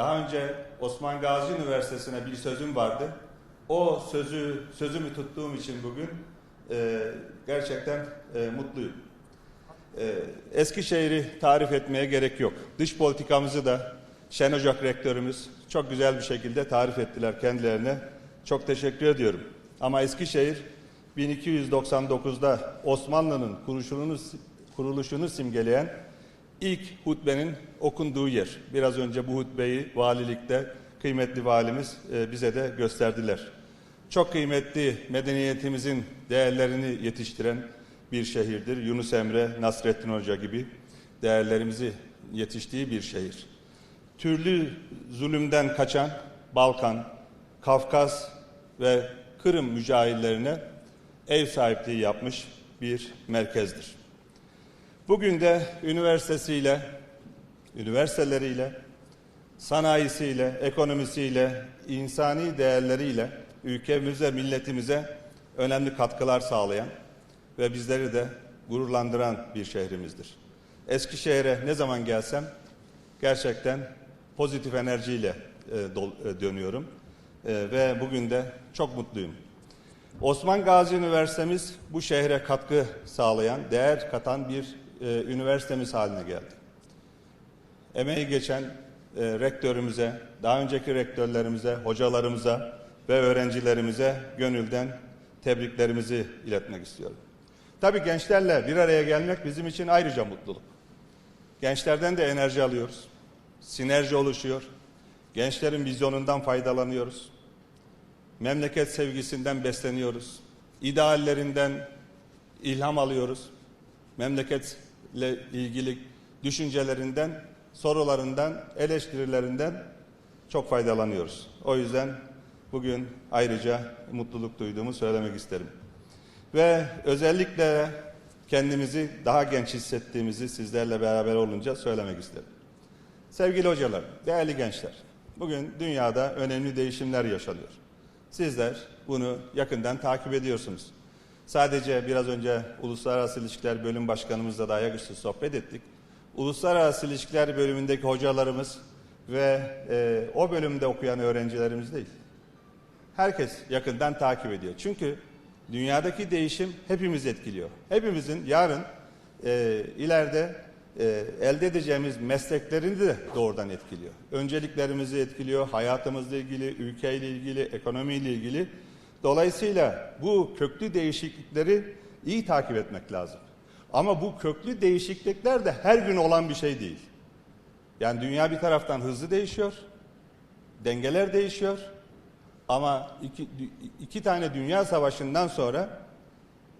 Daha önce Osman Gazi Üniversitesi'ne bir sözüm vardı. O sözü sözümü tuttuğum için bugün e, gerçekten e, mutluyum. E, Eskişehir'i tarif etmeye gerek yok. Dış politikamızı da Şen Ocak rektörümüz çok güzel bir şekilde tarif ettiler kendilerine. Çok teşekkür ediyorum. Ama Eskişehir 1299'da Osmanlı'nın kuruluşunu, kuruluşunu simgeleyen ilk hutbenin okunduğu yer. Biraz önce bu hutbeyi valilikte kıymetli valimiz e, bize de gösterdiler. Çok kıymetli medeniyetimizin değerlerini yetiştiren bir şehirdir. Yunus Emre, Nasrettin Hoca gibi değerlerimizi yetiştiği bir şehir. Türlü zulümden kaçan Balkan, Kafkas ve Kırım mücahillerine ev sahipliği yapmış bir merkezdir. Bugün de üniversitesiyle, üniversiteleriyle, sanayisiyle, ekonomisiyle, insani değerleriyle ülkemize, milletimize önemli katkılar sağlayan ve bizleri de gururlandıran bir şehrimizdir. Eskişehir'e ne zaman gelsem gerçekten pozitif enerjiyle e, e, dönüyorum E, ve bugün de çok mutluyum. Osman Gazi Üniversitemiz bu şehre katkı sağlayan, değer katan bir e, üniversitemiz haline geldi. Emeği geçen e, rektörümüze, daha önceki rektörlerimize, hocalarımıza ve öğrencilerimize gönülden tebriklerimizi iletmek istiyorum. Tabii gençlerle bir araya gelmek bizim için ayrıca mutluluk. Gençlerden de enerji alıyoruz. Sinerji oluşuyor. Gençlerin vizyonundan faydalanıyoruz. Memleket sevgisinden besleniyoruz. İdeallerinden ilham alıyoruz. Memleketle ilgili düşüncelerinden, sorularından, eleştirilerinden çok faydalanıyoruz. O yüzden bugün ayrıca mutluluk duyduğumu söylemek isterim. Ve özellikle kendimizi daha genç hissettiğimizi sizlerle beraber olunca söylemek isterim. Sevgili hocalar, değerli gençler, bugün dünyada önemli değişimler yaşanıyor. Sizler bunu yakından takip ediyorsunuz. Sadece biraz önce Uluslararası İlişkiler Bölüm Başkanımızla da ayaküstü sohbet ettik. Uluslararası İlişkiler Bölümündeki hocalarımız ve e, o bölümde okuyan öğrencilerimiz değil. Herkes yakından takip ediyor. Çünkü dünyadaki değişim hepimiz etkiliyor. Hepimizin yarın e, ileride e, elde edeceğimiz mesleklerini de doğrudan etkiliyor. Önceliklerimizi etkiliyor, hayatımızla ilgili, ülkeyle ilgili, ekonomiyle ilgili. Dolayısıyla bu köklü değişiklikleri iyi takip etmek lazım. Ama bu köklü değişiklikler de her gün olan bir şey değil. Yani dünya bir taraftan hızlı değişiyor, dengeler değişiyor. Ama iki, iki tane dünya savaşından sonra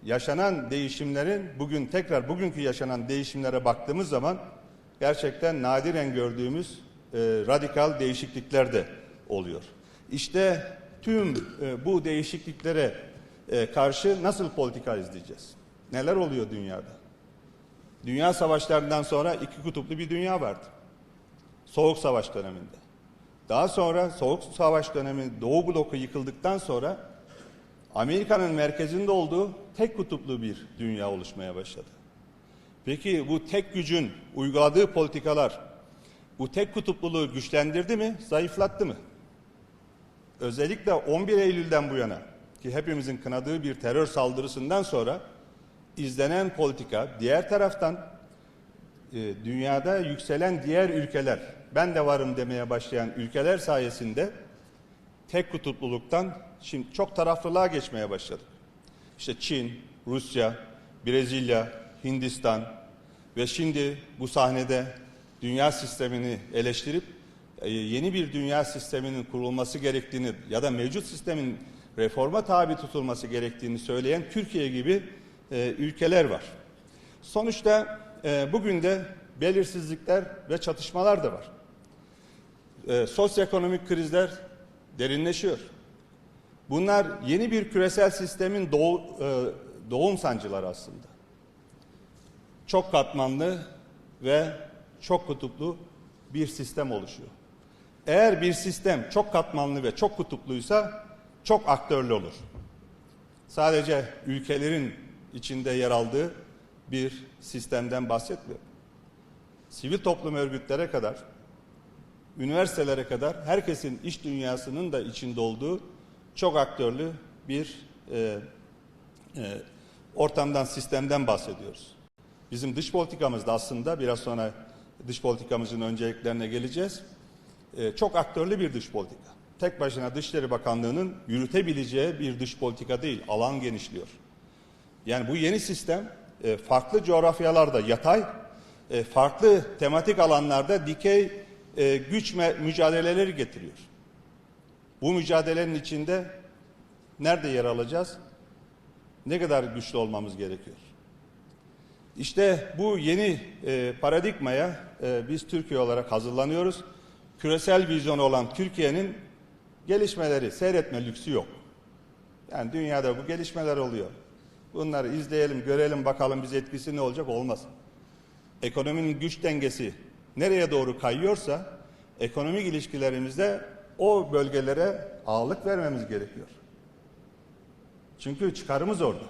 yaşanan değişimlerin bugün tekrar bugünkü yaşanan değişimlere baktığımız zaman gerçekten nadiren gördüğümüz e, radikal değişiklikler de oluyor. İşte tüm e, bu değişikliklere e, karşı nasıl politika izleyeceğiz? Neler oluyor dünyada? Dünya savaşlarından sonra iki kutuplu bir dünya vardı. Soğuk Savaş döneminde. Daha sonra Soğuk Savaş dönemi Doğu bloku yıkıldıktan sonra Amerika'nın merkezinde olduğu tek kutuplu bir dünya oluşmaya başladı. Peki bu tek gücün uyguladığı politikalar bu tek kutupluluğu güçlendirdi mi, zayıflattı mı? Özellikle 11 Eylül'den bu yana ki hepimizin kınadığı bir terör saldırısından sonra izlenen politika diğer taraftan e, dünyada yükselen diğer ülkeler, ben de varım demeye başlayan ülkeler sayesinde tek kutupluluktan şimdi çok taraflılığa geçmeye başladık. İşte Çin, Rusya, Brezilya, Hindistan ve şimdi bu sahnede dünya sistemini eleştirip yeni bir dünya sisteminin kurulması gerektiğini ya da mevcut sistemin reforma tabi tutulması gerektiğini söyleyen Türkiye gibi e, ülkeler var. Sonuçta e, bugün de belirsizlikler ve çatışmalar da var. E, sosyoekonomik krizler derinleşiyor. Bunlar yeni bir küresel sistemin doğu, e, doğum sancıları aslında. Çok katmanlı ve çok kutuplu bir sistem oluşuyor. Eğer bir sistem çok katmanlı ve çok kutupluysa çok aktörlü olur. Sadece ülkelerin içinde yer aldığı bir sistemden bahsetmiyorum. Sivil toplum örgütlere kadar üniversitelere kadar herkesin iş dünyasının da içinde olduğu çok aktörlü bir e, e, ortamdan, sistemden bahsediyoruz. Bizim dış politikamızda aslında biraz sonra dış politikamızın önceliklerine geleceğiz. E, çok aktörlü bir dış politika. Tek başına Dışişleri Bakanlığı'nın yürütebileceği bir dış politika değil, alan genişliyor. Yani bu yeni sistem e, farklı coğrafyalarda yatay, e, farklı tematik alanlarda dikey e, güç mücadeleleri getiriyor. Bu mücadelenin içinde nerede yer alacağız? Ne kadar güçlü olmamız gerekiyor? İşte bu yeni paradigmaya biz Türkiye olarak hazırlanıyoruz. Küresel vizyonu olan Türkiye'nin gelişmeleri seyretme lüksü yok. Yani dünyada bu gelişmeler oluyor. Bunları izleyelim, görelim, bakalım biz etkisi ne olacak olmaz. Ekonominin güç dengesi nereye doğru kayıyorsa ekonomik ilişkilerimizde o bölgelere ağırlık vermemiz gerekiyor. Çünkü çıkarımız orada.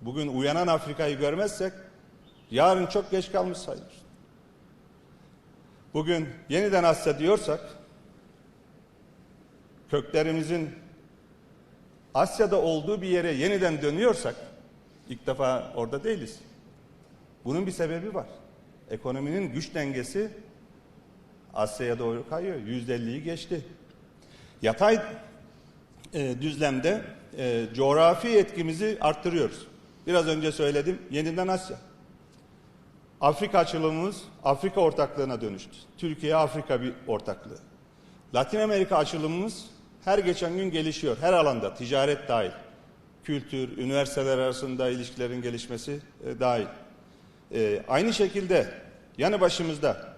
Bugün uyanan Afrika'yı görmezsek yarın çok geç kalmış sayılır. Bugün yeniden Asya diyorsak köklerimizin Asya'da olduğu bir yere yeniden dönüyorsak ilk defa orada değiliz. Bunun bir sebebi var. Ekonominin güç dengesi Asya'ya doğru kayıyor. %50'yi geçti. Yatay e, düzlemde e, coğrafi etkimizi arttırıyoruz. Biraz önce söyledim. Yeniden Asya. Afrika açılımımız Afrika ortaklığına dönüştü. Türkiye Afrika bir ortaklığı. Latin Amerika açılımımız her geçen gün gelişiyor. Her alanda ticaret dahil. Kültür, üniversiteler arasında ilişkilerin gelişmesi e, dahil. E, aynı şekilde yanı başımızda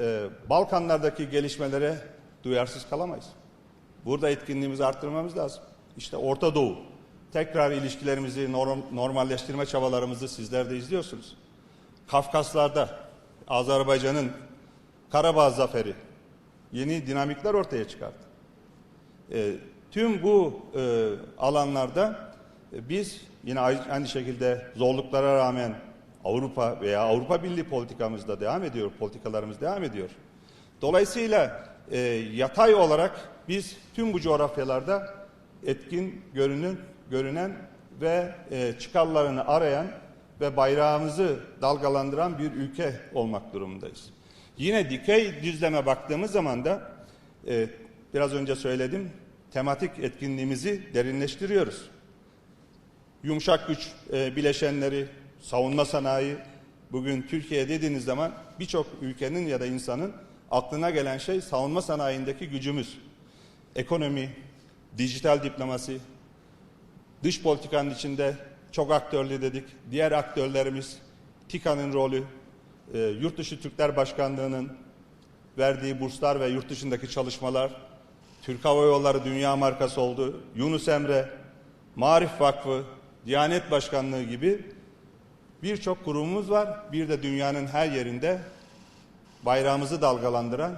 e, Balkanlardaki gelişmelere duyarsız kalamayız. Burada etkinliğimizi arttırmamız lazım. İşte Orta Doğu. Tekrar ilişkilerimizi norm- normalleştirme çabalarımızı sizler de izliyorsunuz. Kafkaslarda Azerbaycan'ın Karabağ zaferi yeni dinamikler ortaya çıkardı. E, tüm bu e, alanlarda e, biz yine ay- aynı şekilde zorluklara rağmen Avrupa veya Avrupa Birliği politikamızda devam ediyor, politikalarımız devam ediyor. Dolayısıyla e, yatay olarak biz tüm bu coğrafyalarda etkin, görünün, görünen ve e, çıkarlarını arayan ve bayrağımızı dalgalandıran bir ülke olmak durumundayız. Yine dikey düzleme baktığımız zaman da e, biraz önce söyledim tematik etkinliğimizi derinleştiriyoruz. Yumuşak güç e, bileşenleri, savunma sanayi bugün Türkiye dediğiniz zaman birçok ülkenin ya da insanın aklına gelen şey savunma sanayindeki gücümüz. Ekonomi, dijital diplomasi, dış politikanın içinde çok aktörlü dedik. Diğer aktörlerimiz TİKA'nın rolü, e, Yurt Dışı Türkler Başkanlığı'nın verdiği burslar ve yurt dışındaki çalışmalar, Türk Hava Yolları dünya markası oldu, Yunus Emre, Marif Vakfı, Diyanet Başkanlığı gibi birçok kurumumuz var. Bir de dünyanın her yerinde bayrağımızı dalgalandıran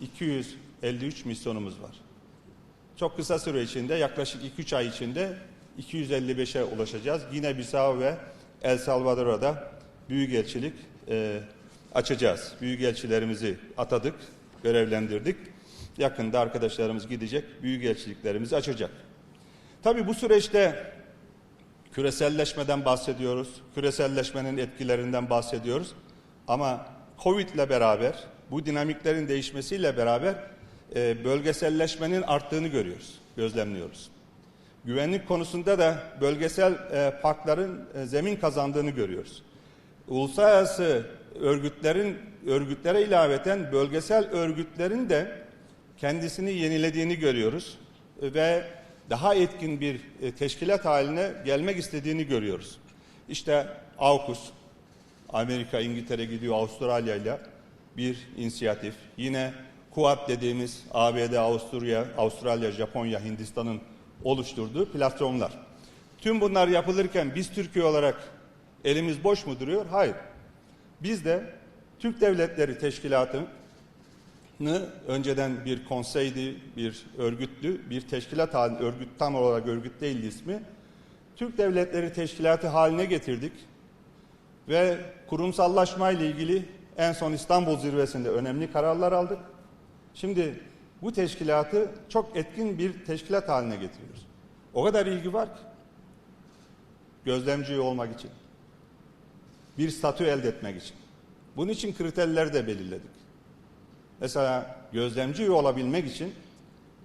253 misyonumuz var. Çok kısa süre içinde yaklaşık 2-3 ay içinde 255'e ulaşacağız. Yine Bissau ve El Salvador'a da büyükelçilik e, açacağız. Büyükelçilerimizi atadık, görevlendirdik. Yakında arkadaşlarımız gidecek, büyükelçiliklerimizi açacak. Tabii bu süreçte küreselleşmeden bahsediyoruz. Küreselleşmenin etkilerinden bahsediyoruz. Ama Covid ile beraber, bu dinamiklerin değişmesiyle beraber e, bölgeselleşmenin arttığını görüyoruz, gözlemliyoruz. Güvenlik konusunda da bölgesel e, pakların e, zemin kazandığını görüyoruz. Uluslararası örgütlerin örgütlere ilaveten bölgesel örgütlerin de kendisini yenilediğini görüyoruz ve daha etkin bir e, teşkilat haline gelmek istediğini görüyoruz. İşte AUKUS, Amerika, İngiltere gidiyor Avustralya ile bir inisiyatif. Yine Kuat dediğimiz ABD, Avusturya, Avustralya, Japonya, Hindistan'ın oluşturduğu platformlar. Tüm bunlar yapılırken biz Türkiye olarak elimiz boş mu duruyor? Hayır. Biz de Türk Devletleri Teşkilatı'nı önceden bir konseydi, bir örgütlü, bir teşkilat halinde, örgüt tam olarak örgüt değildi ismi. Türk Devletleri Teşkilatı haline getirdik ve kurumsallaşma ile ilgili en son İstanbul zirvesinde önemli kararlar aldık. Şimdi bu teşkilatı çok etkin bir teşkilat haline getiriyoruz. O kadar ilgi var ki gözlemci olmak için, bir statü elde etmek için. Bunun için kriterleri de belirledik. Mesela gözlemci olabilmek için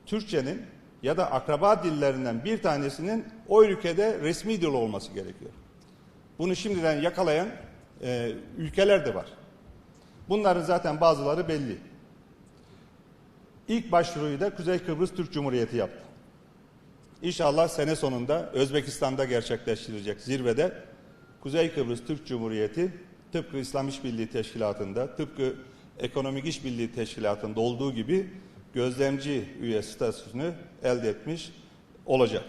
Türkçenin ya da akraba dillerinden bir tanesinin o ülkede resmi dil olması gerekiyor. Bunu şimdiden yakalayan e, ülkeler de var. Bunların zaten bazıları belli. İlk başvuruyu da Kuzey Kıbrıs Türk Cumhuriyeti yaptı. İnşallah sene sonunda Özbekistan'da gerçekleştirilecek zirvede Kuzey Kıbrıs Türk Cumhuriyeti tıpkı İslam İşbirliği Teşkilatı'nda, tıpkı Ekonomik İşbirliği Teşkilatı'nda olduğu gibi gözlemci üye statüsünü elde etmiş olacak.